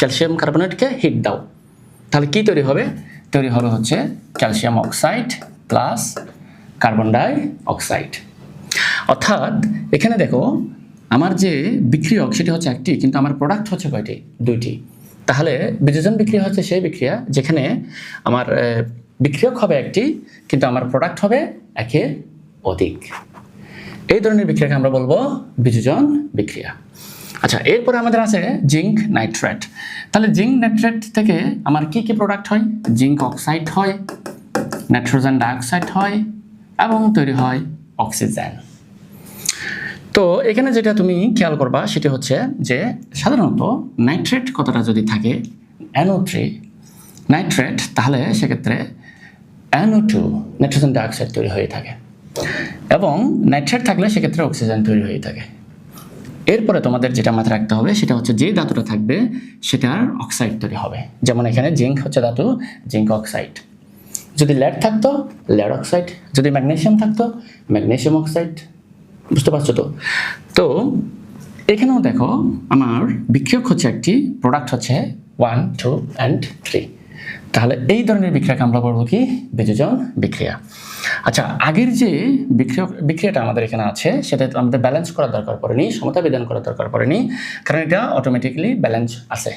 Calcium কার্বনেটকে hit দাও। তাহলে কি তৈরি হবে? তৈরি হবে হচ্ছে calcium oxide plus carbon dioxide অর্থাৎ এখানে দেখো, আমার যে বিক্রিয়ক সেটি হচ্ছে একটি, কিন্তু আমার প্রোডাক্ট হচ্ছে কয়টি? দুইটি। তাহলে বিযোজন বিক্রিয়া হচ্ছে সেই বিক্রিয়া যেখানে আমার বিক্রিয়ক হবে একটি, কিন্তু আমার প্রোডাক্ট হবে একে অধিক। এই ধরনের বিক্রিয়াকে আমরা বলব বিযোজন বিক্রিয়া। আচ্ছা এরপরে আমাদের আছে জিঙ্ক নাইট্রেট তাহলে জিঙ্ক নাইট্রেট থেকে আমার কি কি প্রোডাক্ট হয়? জিঙ্ক অক্সাইড হয় নাইট্রোজেন ডাইঅক্সাইড হয়, এবং তৈরি হয় অক্সিজেন তো এখানে যেটা তুমি খেয়াল করবা, সেটি হচ্ছে যে সাধারণত নাইট্রেট কতটা যদি থাকে? অ্যানো থ্রি নাইট্রেট তাহলে সেক্ষেত্রে অ্যানো টু নাইট্রোজেন ডাইঅক্সাইড তৈরি হয়ে থাকে। এবং নাইট্রেট থাকলে সেক্ষেত্রে অক্সিজেন তৈরি হয়ে থাকে। এরপরে তোমাদের যেটা মাথায় রাখতে হবে সেটা হচ্ছে যে ধাতুটা থাকবে সেটার অক্সাইড তৈরি হবে। যেমন এখানে জিঙ্ক হচ্ছে ধাতু জিঙ্ক অক্সাইড যদি ল্যাড থাকতো ল্যাড অক্সাইড যদি ম্যাগনেসিয়াম থাকতো ম্যাগনেসিয়াম অক্সাইড বুঝতে পারছ তো? তো এখানেও দেখো, আমার বিক্ষোভ হচ্ছে একটি প্রোডাক্ট হচ্ছে ওয়ান টু অ্যান্ড থ্রি তাহলে এই ধরনের বিক্রিয়াকে আমরা বলব কি? বিযোজন বিক্রিয়া। আচ্ছা আগের যে বিক্রিয়ক বিক্রিয়াটা আমাদের এখানে আছে, সেটা তো আমাদের ব্যালেন্স করার দরকার পড়েনি, সমতা বিধান করার দরকার পড়েনি, কারণ এটা অটোমেটিক্যালি ব্যালেন্স আছে।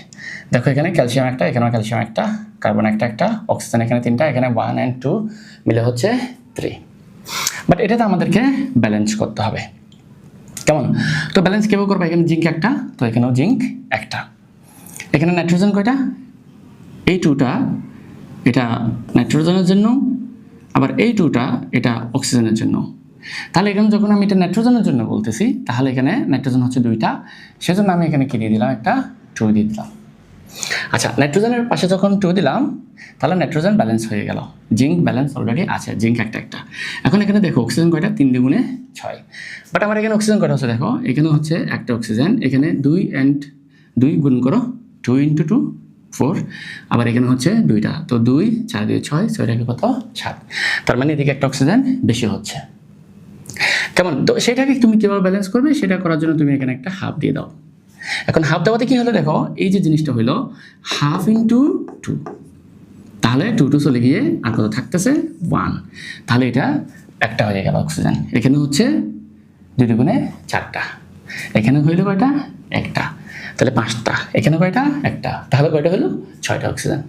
দেখো এখানে ক্যালসিয়াম একটা, এখানেও ক্যালসিয়াম একটা কার্বন একটা একটা অক্সিজেন এখানে তিনটা, এখানে ওয়ান অ্যান্ড টু মিলে হচ্ছে থ্রি বাট এটাতে আমাদেরকে ব্যালেন্স করতে হবে। কেমন? তো ব্যালেন্স কীভাবে করব? এখানে জিঙ্ক একটা, তো এখানেও জিঙ্ক একটা। এখানে নাইট্রোজেন কয়টা? এই টুটা এটা নাইট্রোজেনের জন্য, আবার এই টুটা এটা অক্সিজেনের জন্য। তাহলে এখানে যখন আমি এটা নাইট্রোজেনের জন্য বলতেছি, তাহলে এখানে নাইট্রোজেন হচ্ছে দুইটা। সেজন্য আমি এখানে কি দিয়ে দিলাম? একটা টু দিয়ে দিলাম। আচ্ছা নাইট্রোজেনের পাশে যখন টু দিলাম, তাহলে নাইট্রোজেন ব্যালেন্স হয়ে গেল। জিঙ্ক ব্যালেন্স অলরেডি আছে, জিঙ্ক একটা একটা। এখন এখানে দেখো, অক্সিজেন কয়টা? তিন দ্বিগুণে ছয়। বাট আমার এখানে অক্সিজেন কয়টা হচ্ছে দেখো? এখানে হচ্ছে একটা অক্সিজেন, এখানে দুই অ্যান্ড দুই গুণ করো টু ইন্টু টু ফোর, আবার এখানে হচ্ছে দুইটা। তো দুই, চার, দুই, ছয় ছয়টাকে কত? সাত। তার মানে এদিকে একটা অক্সিজেন বেশি হচ্ছে। কেমন? তো সেটাকে তুমি কীভাবে ব্যালেন্স করবে? সেটা করার জন্য তুমি এখানে একটা হাফ দিয়ে দাও। এখন হাফ দেওয়াতে কী হলো দেখো? এই যে জিনিসটা হলো হাফ ইন্টু টু তাহলে টু টু চলে গিয়ে আর কত থাকতেছে? ওয়ান তাহলে এটা একটা হয়ে গেল অক্সিজেন এখানে হচ্ছে দুই দুগুণে চারটা। এখানে হইল কয়টা? একটা। তাহলে পাঁচটা। এখানে কয়টা? একটা। তাহলে কয়টা হলো? ছয়টা অক্সিজেন।